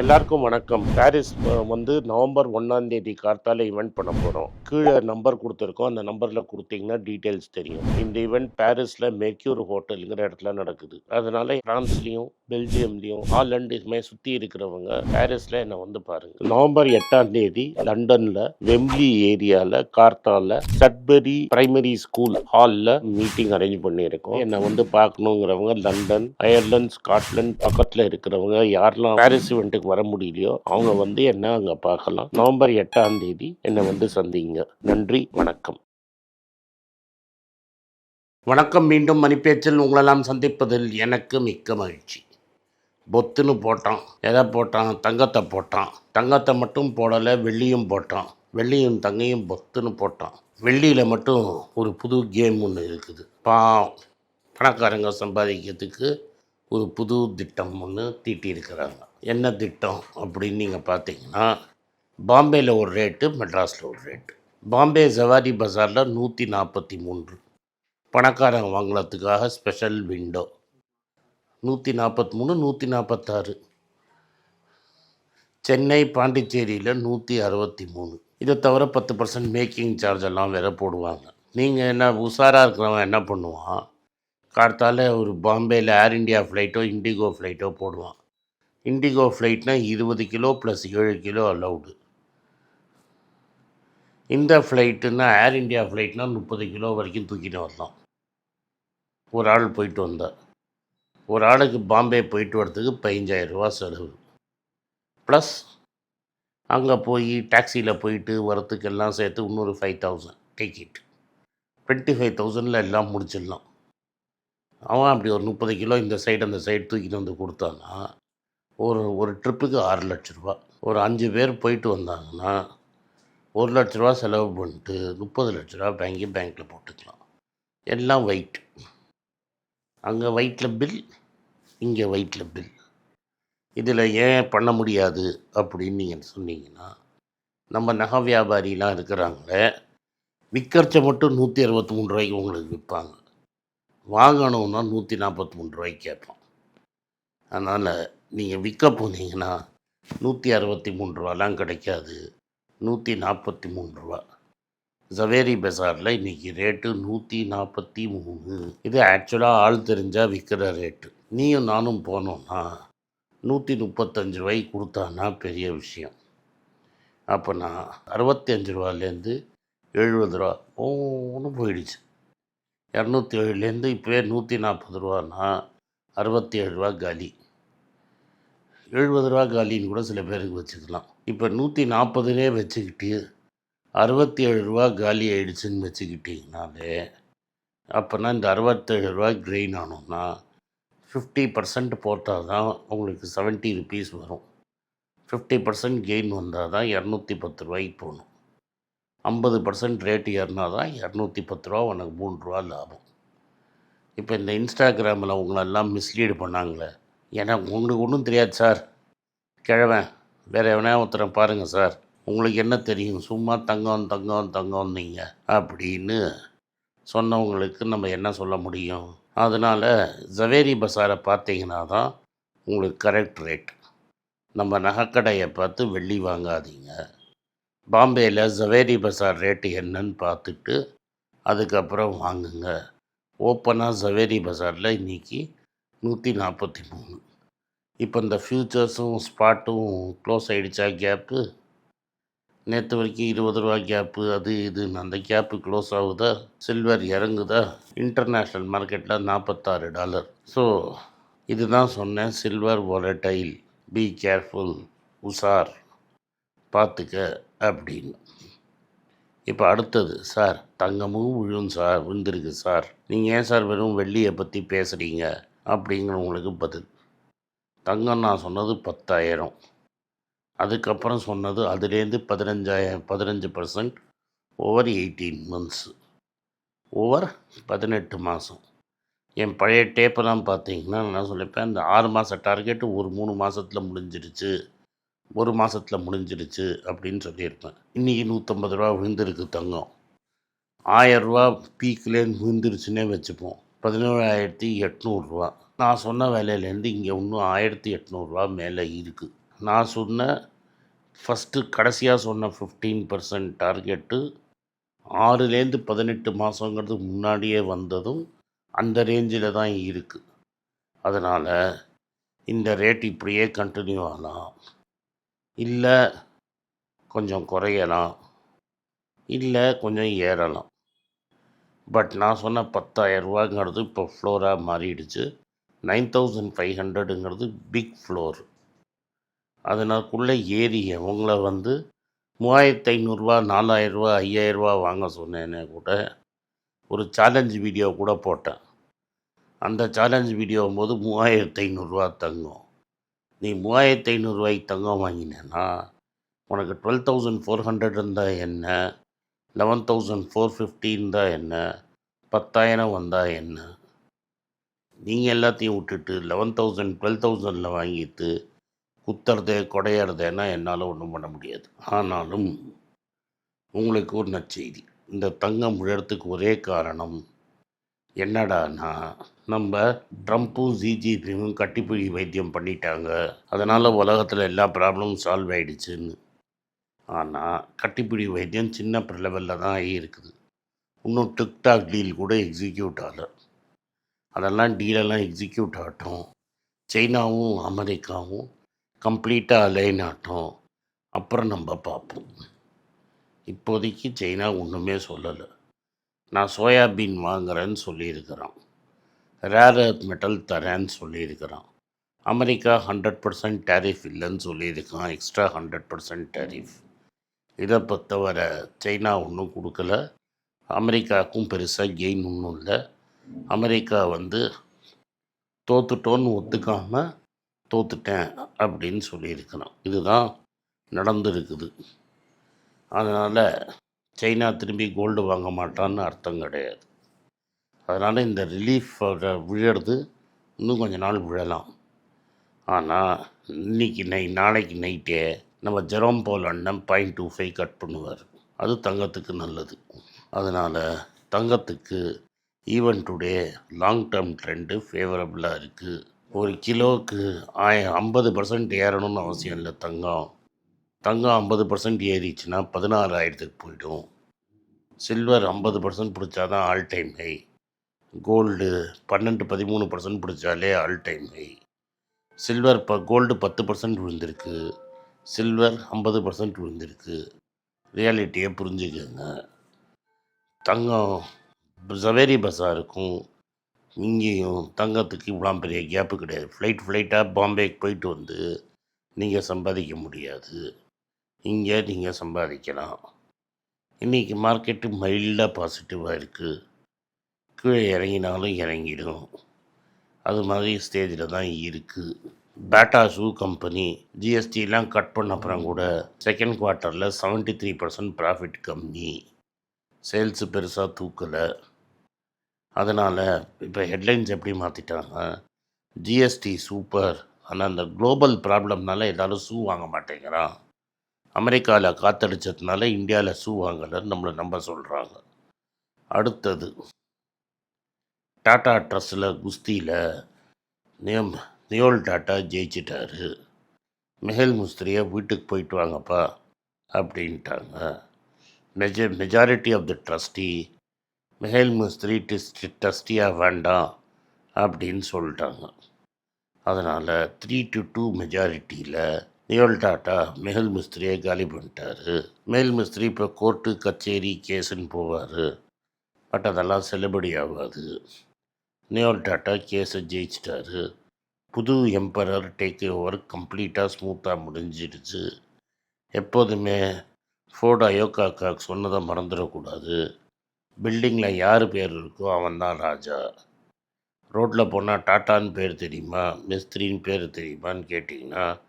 எல்லாருக்கும் வணக்கம். பாரிஸ் வந்து நவம்பர் ஒன்றாம் தேதி கார்த்தால ஈவெண்ட் பண்ண போகிறோம் கீழே நம்பர் கொடுத்துருக்கோம். அந்த நம்பரில் கொடுத்தீங்கன்னா டீட்டெயில்ஸ் தெரியும். இந்த ஈவெண்ட் பாரிஸில் மெர்க்யூர் ஹோட்டலுங்கிற இடத்துல நடக்குது. அதனால பிரான்ஸ்லேயும் பெல்ஜியம்லேயும் ஹாலண்ட் இதுமாதிரி சுற்றி இருக்கிறவங்க பாரிஸில் என்னை வந்து பாருங்க. நவம்பர் எட்டாம் தேதி லண்டனில் வெம்லி ஏரியாவில் கார்த்தால சட்பரி பிரைமரி ஸ்கூல் ஹாலில் மீட்டிங் அரேஞ்ச் பண்ணியிருக்கோம். என்னை வந்து பார்க்கணுங்கிறவங்க லண்டன் அயர்லாந்து ஸ்காட்லாந்து பக்கத்தில் இருக்கிறவங்க யாரெல்லாம் பாரிஸ் வீட்டுக்கு வர முடியலையோ அவங்க வந்து என்ன அங்கே பார்க்கலாம். நவம்பர் எட்டாம் தேதி என்னை வந்து சந்திங்க. நன்றி வணக்கம். வணக்கம் மீண்டும் மணிப்பேச்சில் உங்களெல்லாம் சந்திப்பதில் எனக்கு மிக்க மகிழ்ச்சி. பொத்துன்னு போட்டான். எதை போட்டான்? தங்கத்தை போட்டான். தங்கத்தை மட்டும் போடலை வெள்ளியும் போட்டான். வெள்ளியும் தங்கையும் பொத்துன்னு போட்டான். வெள்ளியில் மட்டும் ஒரு புது கேம் ஒன்று இருக்குது. பாவம். பணக்காரங்க சம்பாதிக்கிறதுக்கு ஒரு புது திட்டம் ஒன்று தீட்டியிருக்கிறாங்க. என்ன திட்டம் அப்படின்னு நீங்கள் பார்த்தீங்கன்னா பாம்பேயில் ஒரு ரேட்டு மெட்ராஸில் ஒரு ரேட்டு பாம்பே ஜவாரி பஜாரில் நூற்றி நாற்பத்தி மூன்று. பணக்காரங்க வாங்குறதுக்காக ஸ்பெஷல் விண்டோ நூற்றி நாற்பத்தி மூணு நூற்றி நாற்பத்தாறு சென்னை பாண்டிச்சேரியில் நூற்றி அறுபத்தி மூணு. இதை தவிர பத்து பர்சன்ட் மேக்கிங் சார்ஜ் எல்லாம் வேற போடுவாங்க. நீங்கள் என்ன உஷாராக இருக்கிறவன் என்ன பண்ணுவான்? கார்த்தால ஒரு பாம்பேயில் ஏர் இண்டியா ஃப்ளைட்டோ இண்டிகோ ஃப்ளைட்டோ போடுவான். இண்டிகோ ஃப்ளைட்னால் இருபது கிலோ ப்ளஸ் ஏழு கிலோ அலௌடு இந்த ஃப்ளைட்டுன்னா ஏர் இண்டியா ஃப்ளைட்னால் முப்பது கிலோ வரைக்கும் தூக்கிட்டு வரலாம். ஒரு ஆள் போயிட்டு வந்தார் ஒரு ஆளுக்கு பாம்பே போயிட்டு வரதுக்கு பதினஞ்சாயிரம் ரூபா செலவு. ப்ளஸ் அங்கே போய் டாக்ஸியில் போயிட்டு வரத்துக்கு எல்லாம் சேர்த்து இன்னொரு five thousand ticket twenty five தௌசண்டில் எல்லாம் முடிச்சிடலாம். அவன் அப்படி ஒரு முப்பது கிலோ இந்த சைடு அந்த சைடு தூக்கிட்டு வந்து கொடுத்தான்னா ஒரு ஒரு ட்ரிப்புக்கு ஆறு லட்ச ரூபா. ஒரு அஞ்சு பேர் போயிட்டு வந்தாங்கன்னா ஒரு லட்ச ரூபா செலவு பண்ணிட்டு முப்பது லட்ச ரூபா பேங்கி பேங்க்கில் போட்டுக்கலாம். எல்லாம் வெயிட் அங்கே வெயிட்டில் பில் இங்கே வெயிட்டில் பில் இதில் ஏன் பண்ண முடியாது அப்படின்னு நீங்கள் சொன்னீங்கன்னா நம்ம நகை வியாபாரிலாம் இருக்கிறாங்களே விற்கிறச்ச மட்டும் நூற்றி அறுபத்தி மூணு ரூபாய்க்கு உங்களுக்கு விற்பாங்க. வாங்கணும்னா நூற்றி நாற்பத்தி மூணு ரூபாய்க்கு கேட்பான். அதனால் நீங்கள் விற்க போனீங்கன்னா நூற்றி அறுபத்தி மூணு ரூபாலாம் கிடைக்காது. நூற்றி நாற்பத்தி மூணு ரூபா. ஜவேரி பஜாரில் இன்றைக்கி ரேட்டு நூற்றி நாற்பத்தி மூணு. இது ஆக்சுவலாக ஆள் தெரிஞ்சால் விற்கிற ரேட்டு நீயும் நானும் போனோம்னா நூற்றி முப்பத்தஞ்சு ரூபாய்க்கு கொடுத்தான்னா பெரிய விஷயம். அப்போ நான் அறுபத்தி அஞ்சு ரூபாலேருந்து எழுபது ரூபா ஒன்று போயிடுச்சு. இரநூத்தி ஏழுலேருந்து இப்போவே நூற்றி நாற்பது ரூபான்னா அறுபத்தி ஏழு ரூபா காலி. எழுபது ரூபா காலின்னு கூட சில பேருக்கு வச்சுக்கலாம். இப்போ நூற்றி நாற்பதுலேயே வச்சுக்கிட்டு அறுபத்தி ஏழு ரூபா காலி ஆயிடுச்சுன்னு வச்சுக்கிட்டிங்கனாலே அப்போனா இந்த அறுபத்தேழு ரூபா க்ரெயின் ஆனோம்னா ஃபிஃப்டி பர்சன்ட் போட்டால் தான் உங்களுக்கு செவன்ட்டி ருபீஸ் வரும். ஃபிஃப்டி பர்சன்ட் கெயின் வந்தால் தான் இரநூத்தி பத்து ரூபாய்க்கு போகணும். ஐம்பது பர்சன்ட் ரேட்டு ஏறினா தான் இரநூத்தி பத்து ரூபா உனக்கு மூணு ரூபா லாபம். இப்போ இந்த இன்ஸ்டாகிராமில் உங்களெல்லாம் மிஸ்லீடு பண்ணாங்களே எனக்கு உங்களுக்கு ஒன்றும் தெரியாது சார். கிழவன் வேறு எவனா ஒருத்தரை பாருங்கள் சார். உங்களுக்கு என்ன தெரியும்? சும்மா தங்கம் தங்கம் தங்கம் நீங்கள் அப்படின்னு சொன்னவங்களுக்கு நம்ம என்ன சொல்ல முடியும்? அதனால் ஜவேரி பஸாரை பார்த்தீங்கன்னா தான் உங்களுக்கு கரெக்ட் ரேட் நம்ம நகைக்கடையை பார்த்து வெள்ளி வாங்காதீங்க. பாம்பேயில் ஜவேரி பஸார் ரேட்டு என்னன்னு பார்த்துட்டு அதுக்கப்புறம் வாங்குங்க. ஓப்பனாக ஜவேரி பஸாரில் இன்றைக்கி நூற்றி நாற்பத்தி மூணு. இப்போ இந்த ஃப்யூச்சர்ஸும் ஸ்பாட்டும் க்ளோஸ் ஆகிடுச்சா கேப்பு? நேற்று வரைக்கும் இருபது ரூபா கேப்பு அது இதுன்னு அந்த கேப்பு க்ளோஸ் ஆகுதா? சில்வர் இறங்குதா? இன்டர்நேஷ்னல் மார்க்கெட்டில் நாற்பத்தாறு டாலர். ஸோ இதுதான் சொன்னேன் சில்வர் ஒலட்டைல் பி கேர்ஃபுல் உஷார் பார்த்துக்க அப்படின்னு. இப்போ அடுத்தது சார் தங்கமும் விழும் சார் விழுந்திருக்கு சார். நீங்கள் ஏன் சார் வெறும் வெள்ளியை பற்றி பேசுகிறீங்க அப்படிங்கிறவங்களுக்கு பதில். தங்கம் நான் சொன்னது பத்தாயிரம். அதுக்கப்புறம் சொன்னது அதுலேருந்து பதினஞ்சாயிரம் பதினஞ்சு percent over eighteen months over பதினெட்டு மாதம் என் பழைய டேப்பெல்லாம் பார்த்தீங்கன்னா நான் சொல்லிப்பேன் இந்த ஆறு மாத டார்கெட்டு ஒரு மூணு மாதத்தில் முடிஞ்சிருச்சு. ஒரு மாதத்தில் முடிஞ்சிருச்சு அப்படின்னு சொல்லியிருப்பேன். இன்றைக்கி நூற்றம்பது ரூபா விழுந்திருக்கு தங்கம். ஆயரூவா பீக்லேருந்து விழுந்துருச்சுன்னே வச்சுப்போம். பதினேழாயிரத்தி எட்நூறுரூவா நான் சொன்ன வேலையிலேருந்து இங்கே இன்னும் ஆயிரத்தி எட்நூறுரூவா மேலே இருக்குது நான் சொன்ன ஃபஸ்ட்டு கடைசியாக சொன்ன ஃபிஃப்டீன் பர்சன்ட் டார்கெட்டு ஆறுலேருந்து பதினெட்டு மாதங்கிறது முன்னாடியே வந்ததும் அந்த ரேஞ்சில் தான் இருக்குது அதனால் இந்த ரேட் இப்படியே கண்டினியூ ஆகலாம். இல்லை கொஞ்சம் குறையலாம். இல்லை கொஞ்சம் ஏறலாம். பட் நான் சொன்ன பத்தாயிரரூபாங்கிறது இப்போ ஃப்ளோராக மாறிடுச்சு. நைன் தௌசண்ட் ஃபைவ் ஹண்ட்ரடுங்கிறது பிக் ஃப்ளோர் அதனாக்குள்ளே ஏறி அவங்கள வந்து மூவாயிரத்து ஐநூறுரூவா நாலாயிரரூவா ஐயாயிரரூவா வாங்க சொன்னேனே கூட ஒரு சேலஞ்ச் வீடியோ கூட போட்டேன். அந்த சேலஞ்ச் வீடியோவும் போது மூவாயிரத்து ஐநூறுரூவா தங்கும். நீ மூவாயிரத்து ஐநூறுரூவாய்க்கு தங்கம் வாங்கினேன்னா உனக்கு டுவெல் தௌசண்ட் ஃபோர் ஹண்ட்ரட் இருந்தால் என்ன? லெவன் தௌசண்ட் ஃபோர் ஃபிஃப்டி இருந்தால் என்ன? பத்தாயிரம் வந்தால் என்ன? நீங்கள் எல்லாத்தையும் விட்டுட்டு லெவன் தௌசண்ட் டுவெல் தௌசண்டில் வாங்கிட்டு குத்துறது குடையறதுன்னா என்னால் ஒன்றும் பண்ண முடியாது. ஆனாலும் உங்களுக்கு ஒரு நற்செய்தி. இந்த தங்கம் விழறதுக்கு ஒரே காரணம் என்னடான்னா நம்ம ட்ரம்ப்பும் ஜிஜிபியும் கட்டிப்பிடி வைத்தியம் பண்ணிட்டாங்க. அதனால் உலகத்தில் எல்லா ப்ராப்ளமும் சால்வ் ஆயிடுச்சுன்னு. ஆனால் கட்டிப்பிடி வைத்தியம் சின்ன லெவலில் தான் ஆகியிருக்குது. இன்னும் டிக்டாக் டீல் கூட எக்ஸிக்யூட் ஆகலை. அதெல்லாம் டீலெல்லாம் எக்ஸிக்யூட் ஆகட்டும். சைனாவும் அமெரிக்காவும் கம்ப்ளீட்டாக அலைன் ஆகட்டும். அப்புறம் நம்ம பார்ப்போம். இப்போதைக்கு சைனா ஒன்றுமே சொல்லலை. நான் சோயாபீன் வாங்குறேன்னு சொல்லியிருக்கிறான். ரேர் அர்த் மெட்டல் தரேன்னு சொல்லியிருக்கிறான். அமெரிக்கா ஹண்ட்ரட் பர்சன்ட் டேரிஃப் இல்லைன்னு சொல்லியிருக்கான். Extra hundred percent tariff. இதை பொறுத்தவரை சைனா ஒன்றும் கொடுக்கல. அமெரிக்காவுக்கும் பெருசாக கெயின் ஒன்றும் இல்லை. அமெரிக்கா வந்து தோத்துட்டோன்னு ஒத்துக்காமல் தோத்துட்டேன் அப்படின்னு சொல்லியிருக்கணும். இதுதான் நடந்துருக்குது. அதனால் சைனா திரும்பி கோல்டு வாங்க மாட்டான்னு அர்த்தம் கிடையாது. அதனால் இந்த ரிலீஃப் விழுறது இன்னும் கொஞ்ச நாள் விழலாம். ஆனால் இன்னைக்கு நை நாளைக்கு நைட்டே நம்ம ஜெரோம் போல் அண்ணன் பாயிண்ட் டூ ஃபைவ் கட் பண்ணுவார். அது தங்கத்துக்கு நல்லது. அதனால் தங்கத்துக்கு even today long term trend ஃபேவரபுளாக இருக்குது ஒரு கிலோவுக்கு ஆய ஐம்பது பர்சன்ட் ஏறணும்னு அவசியம் இல்லை தங்கம். தங்கம் ஐம்பது பர்சன்ட் ஏறிச்சுன்னா பதினாறாயிரத்துக்கு போயிடும். சில்வர் ஐம்பது பர்சன்ட் பிடிச்சாதான் ஆல் டைம் ஹை. கோல்டு பன்னெண்டு பதிமூணு பர்சன்ட் பிடிச்சாலே ஆல் டைம் ஹை. சில்வர் ப கோல்டு பத்து பர்சன்ட் விழுந்திருக்கு. சில்வர் ஐம்பது பர்சன்ட் விழுந்திருக்கு. ரியாலிட்டியை புரிஞ்சுக்கோங்க. தங்கம் ஜவேரி பஸாருக்கும் இங்கேயும் தங்கத்துக்கு இவ்வளோ பெரிய கேப்பு கிடையாது. ஃப்ளைட் ஃப்ளைட்டாக பாம்பேக்கு போயிட்டு வந்து நீங்கள் சம்பாதிக்க முடியாது. இங்கே நீங்கள் சம்பாதிக்கலாம். இன்றைக்கி மார்க்கெட்டு மைல்டாக பாசிட்டிவாக இருக்குது கீழே இறங்கினாலும் இறங்கிடும். அது மாதிரி ஸ்டேஜில் தான் இருக்குது பேட்டா ஷூ கம்பெனி ஜிஎஸ்டிலாம் கட் பண்ண அப்புறம் கூட செகண்ட் குவார்ட்டரில் 73% த்ரீ பர்சன்ட் ப்ராஃபிட் கம்மி. சேல்ஸு பெருசாக தூக்கலை. அதனால் இப்போ ஹெட்லைன்ஸ் எப்படி மாற்றிட்டாங்க ஜிஎஸ்டி சூப்பர் ஆனால் அந்த குளோபல் ப்ராப்ளம்னால எல்லோரும் ஷூ வாங்க மாட்டேங்கிறான். அமெரிக்காவில் காத்தடிச்சதுனால இந்தியாவில் ஷூ வாங்கலைன்னு நம்மளை நம்ப சொல்கிறாங்க அடுத்தது டாடா ட்ரஸ்ஸில் குஸ்தியில் நியம் நியோல் டாட்டா ஜெயிச்சிட்டாரு. மெஹல் முஸ்திரியை வீட்டுக்கு போயிட்டு வாங்கப்பா அப்படின்ட்டாங்க. மெஜ majority of the trustee Mehli Mistry டிஸ்ட் ட்ரஸ்டியாக வேண்டாம் அப்படின்னு சொல்லிட்டாங்க. அதனால் த்ரீ டு டூ மெஜாரிட்டியில் நியோல் டாட்டா மெஹல் மிஸ்திரியை காலி பண்ணிட்டாரு. மேல் மிஸ்திரி இப்போ கோர்ட்டு கச்சேரி கேஸுன்னு போவார். பட் அதெல்லாம் செல்லுபடி ஆகாது நியோல் டாட்டா கேஸை ஜெயிச்சிட்டாரு. புது எம்பரர் டேக் ஓவர் கம்ப்ளீட்டாக ஸ்மூத்தாக முடிஞ்சிடுச்சு. எப்போதுமே ஃபோர்டு அயோக்காக்காக்கு சொன்னதை மறந்துடக்கூடாது. பில்டிங்கில் யார் பேர் இருக்கோ அவன் தான் ராஜா. ரோட்டில் போனால் டாட்டான்னு பேர் தெரியுமா? மிஸ்திரின்னு பேர் தெரியுமான்னு கேட்டிங்கன்னா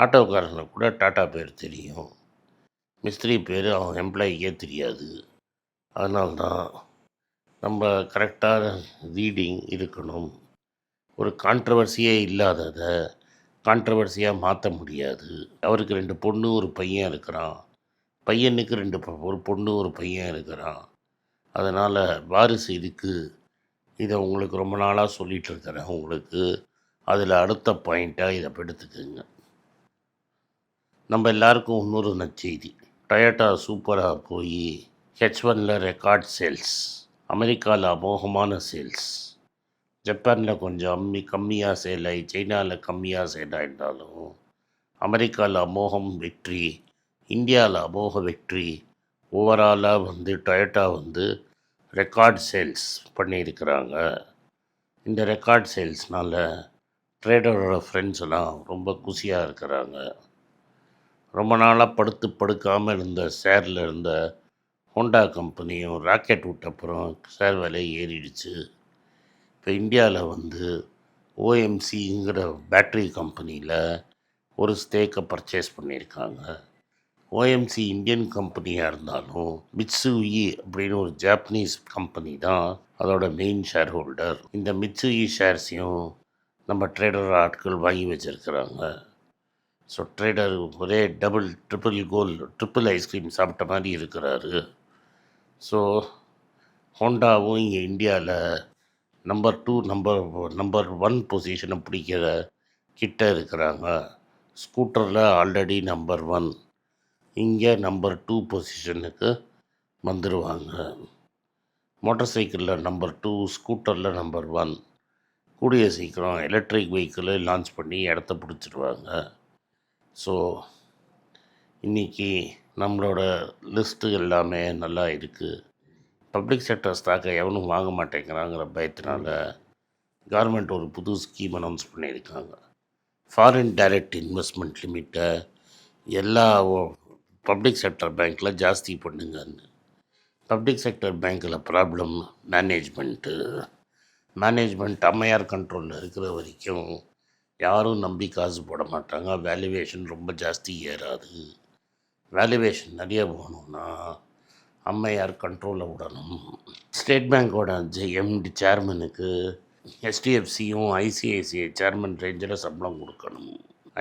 ஆட்டோக்காரனுக்கு கூட டாட்டா பேர் தெரியும். மிஸ்திரி பேர் அவன் எம்ப்ளாயிக்கே தெரியாது. அதனால்தான் நம்ம கரெக்டான ரீடிங் இருக்கணும். ஒரு கான்ட்ரவர்சியே இல்லாததை கான்ட்ரவர்சியாக மாற்ற முடியாது. அவருக்கு ரெண்டு பொண்ணு ஒரு பையன் இருக்கிறான். பையனுக்கு ரெண்டு ஒரு பொண்ணு ஒரு பையன் இருக்கிறான். அதனால் வாரிசு இருக்குது இதை உங்களுக்கு ரொம்ப நாளாக சொல்லிகிட்டு இருக்கிறேன் உங்களுக்கு. அதில் அடுத்த பாயிண்ட்டாக இதை எடுத்துக்கோங்க. நம்ம எல்லாருக்கும் இன்னொரு நச்செய்தி டொயோட்டா சூப்பராக போய் ஹெச் ஒனில் ரெக்கார்ட் சேல்ஸ் அமெரிக்காவில் அமோகமான சேல்ஸ் ஜப்பானில் கொஞ்சம் அம்மி கம்மியாக சேல் ஆகி சைனாவில் கம்மியாக சேல் ஆகிருந்தாலும் அமெரிக்காவில் அமோகம் வெற்றி இந்தியாவில் அமோக வெற்றி ஓவராலாக வந்து டொயோட்டா வந்து ரெக்கார்ட் சேல்ஸ் பண்ணியிருக்கிறாங்க. இந்த ரெக்கார்ட் சேல்ஸ்னால் ட்ரேடரோட ஃப்ரெண்ட்ஸ் எல்லாம் ரொம்ப குஷியாக இருக்கிறாங்க. ரொம்ப நாளாக படுத்து படுக்காமல் இருந்த ஷேரில் இருந்த ஹோண்டா கம்பெனியும் ராக்கெட் விட்டப்புறம் ஷேர் விலை ஏறிடுச்சு. இப்போ இந்தியாவில் வந்து ஓஎம்சிங்கிற பேட்டரி கம்பெனியில் ஒரு ஸ்டேக்கை பர்ச்சேஸ் பண்ணியிருக்காங்க. ஓஎம்சி இந்தியன் கம்பெனியாக இருந்தாலும் மிட்சுயி அப்படின்னு ஒரு ஜாப்பனீஸ் கம்பெனி தான் அதோட மெயின் ஷேர் ஹோல்டர் இந்த மிட்சுயி ஷேர்ஸையும் நம்ம ட்ரேடர் ஆட்கள் வாங்கி வச்சுருக்கிறாங்க. ஸோ ட்ரேடர் ஒரே double triple goal triple ice cream சாப்பிட்ட மாதிரி இருக்கிறாரு. ஸோ ஹோண்டாவும் இங்கே இந்தியாவில் number two number number one பொசிஷனை பிடிக்கிற கிட்ட இருக்கிறாங்க. ஸ்கூட்டரில் ஆல்ரெடி நம்பர் ஒன் இங்கே நம்பர் டூ பொசிஷனுக்கு வந்துடுவாங்க மோட்டார் சைக்கிளில் நம்பர் டூ ஸ்கூட்டரில் நம்பர் ஒன் கூடிய சீக்கிரம் எலக்ட்ரிக் வெஹிக்கிளை லான்ச் பண்ணி இடத்த பிடிச்சிடுவாங்க ஸோ இன்றைக்கி நம்மளோட லிஸ்ட்டு எல்லாமே நல்லா இருக்குது பப்ளிக் செக்டர் ஸ்டாக்கை எவனும் வாங்க மாட்டேங்கிறாங்கிற பயத்தினால கவர்மெண்ட் ஒரு புது ஸ்கீம் அனௌன்ஸ் பண்ணியிருக்காங்க. ஃபாரின் டைரக்ட் இன்வெஸ்ட்மெண்ட் லிமிட்டை எல்லா பப்ளிக் செக்டர் பேங்க்கில் ஜாஸ்தி பண்ணுங்கன்னு. பப்ளிக் செக்டர் பேங்க்கில் ப்ராப்ளம் மேனேஜ்மெண்ட்டு மேனேஜ்மெண்ட் அம்மையார் கண்ட்ரோலில் இருக்கிற வரைக்கும் யாரும் நம்பி காசு போட மாட்டாங்க. வேல்யூவேஷன் ரொம்ப ஜாஸ்தி ஏறாது. வேல்யூவேஷன் நிறைய போகணுன்னா அம்மையார் கண்ட்ரோலில் விடணும். ஸ்டேட் பேங்க்கோட எம்டி சேர்மனுக்கு எஸ்டிஎஃப்சியும் ஐசிஐசிஐ சேர்மன் ரேஞ்சில் சம்பளம் கொடுக்கணும்.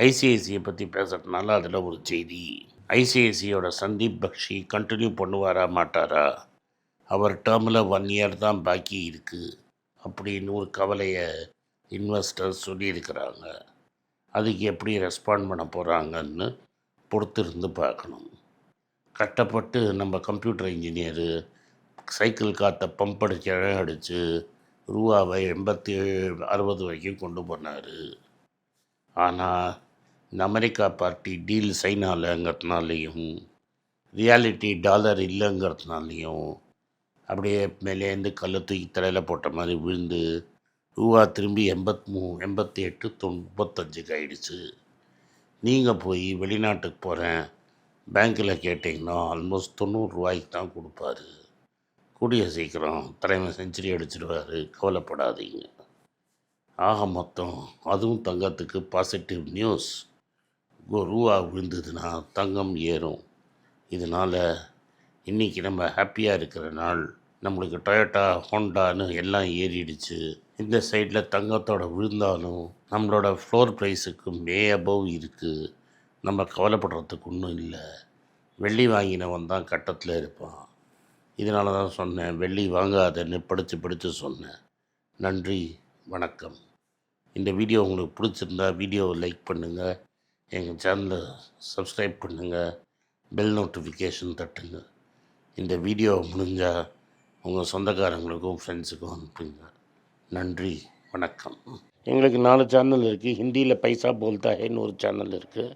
ஐசிஐசியை பற்றி பேசுறதுனால அதில் ஒரு செய்தி. ஐசிஐசியோட சந்தீப் பக்ஷி கண்டினியூ பண்ணுவாரா மாட்டாரா? அவர் டேர்மில் ஒன் இயர் தான் பாக்கி இருக்குது அப்படின்னு ஒரு கவலையை இன்வெஸ்டர்ஸ் சொல்லியிருக்கிறாங்க. அதுக்கு எப்படி ரெஸ்பாண்ட் பண்ண போகிறாங்கன்னு பொறுத்திருந்து பார்க்கணும். கஷ்டப்பட்டு நம்ம கம்ப்யூட்டர் இன்ஜினியரு சைக்கிள் காற்றை பம்ப் அடிச்சு அழகடிச்சு ரூபாவை எண்பத்தி ஏழு அறுபது வரைக்கும் கொண்டு போனார். ஆனால் இந்த America party deal sign reality dollar இல்லைங்கிறதுனாலையும் அப்படியே மேலேருந்து கல்லை தூக்கி தலையில் போட்ட மாதிரி விழுந்து ரூபா திரும்பி எண்பத் மூ எண்பத்தி எட்டு தொண்பத்தஞ்சுக்கு ஆயிடுச்சு. நீங்கள் போய் வெளிநாட்டுக்கு போகிறேன் பேங்க்கில் கேட்டிங்கன்னா ஆல்மோஸ்ட் தொண்ணூறுரூவாய்க்கு தான் கொடுப்பாரு. கூடிய சீக்கிரம் தலைமை செஞ்சுரி அடிச்சிடுவார். கவலைப்படாதீங்க. ஆக மொத்தம் அதுவும் தங்கத்துக்கு பாசிட்டிவ் நியூஸ் ரூபா விழுந்ததுன்னா தங்கம் ஏறும். இதனால் இன்றைக்கி நம்ம ஹாப்பியாக இருக்கிற நாள் நம்மளுக்கு டொயோட்டா ஹோண்டான்னு எல்லாம் ஏறிடுச்சு. இந்த சைடில் தங்கத்தோட விழுந்தாலும் நம்மளோட ஃப்ளோர் ப்ரைஸுக்கு மே அபவ் இருக்குது நம்ம கவலைப்படுறதுக்கு ஒன்றும் இல்லை. வெள்ளி வாங்கினவன் தான் கட்டத்தில் இருப்பான். இதனால தான் சொன்னேன் வெள்ளி வாங்காதன்னு படித்து படித்து சொன்னேன். நன்றி வணக்கம். இந்த வீடியோ உங்களுக்கு பிடிச்சிருந்தா வீடியோவை லைக் பண்ணுங்கள் எங்கள் சேனலை சப்ஸ்கிரைப் பண்ணுங்கள் பெல் நோட்டிஃபிகேஷன் தட்டுங்க. இந்த வீடியோ முடிஞ்சால் உங்கள் சொந்தக்காரங்களுக்கும் ஃப்ரெண்ட்ஸுக்கும் அனுப்புங்க. நன்றி வணக்கம். எங்களுக்கு நாலு சேனல் இருக்குது ஹிந்தியில் பைசா போல்தா ஹேன்னு ஒரு சேனல் இருக்குது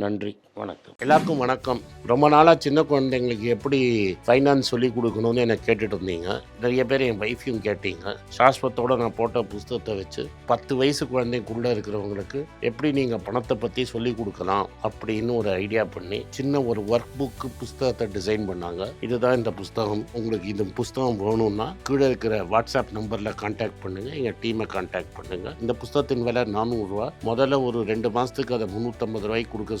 நன்றி வணக்கம். எல்லாருக்கும் வணக்கம். ரொம்ப நாளாக சின்ன குழந்தைங்களுக்கு எப்படி ஃபைனான்ஸ் சொல்லி கொடுக்கணும்னு எனக்கு கேட்டுட்டு இருந்தீங்க. நிறைய பேர் என் வைஃபையும் கேட்டீங்க. சாஸ்வத்தோட நான் போட்ட புஸ்தகத்தை வச்சு பத்து வயசு குழந்தைக்குள்ளே இருக்கிறவங்களுக்கு எப்படி நீங்கள் பணத்தை பற்றி சொல்லி கொடுக்கலாம் அப்படின்னு ஒரு ஐடியா பண்ணி சின்ன ஒரு ஒர்க் புக்கு புஸ்தகத்தை டிசைன் பண்ணாங்க. இதுதான் இந்த புஸ்தகம். உங்களுக்கு இந்த புஸ்தகம் வேணும்னா கீழே இருக்கிற வாட்ஸ்அப் நம்பரில் கான்டாக்ட் பண்ணுங்கள் எங்கள் டீமை கான்டாக்ட் பண்ணுங்கள் இந்த புஸ்தகத்தின் விலை நானூறுரூவா முதல்ல ஒரு ரெண்டு மாதத்துக்கு அதை முந்நூற்றம்பது ரூபாய்க்கு கொடுக்க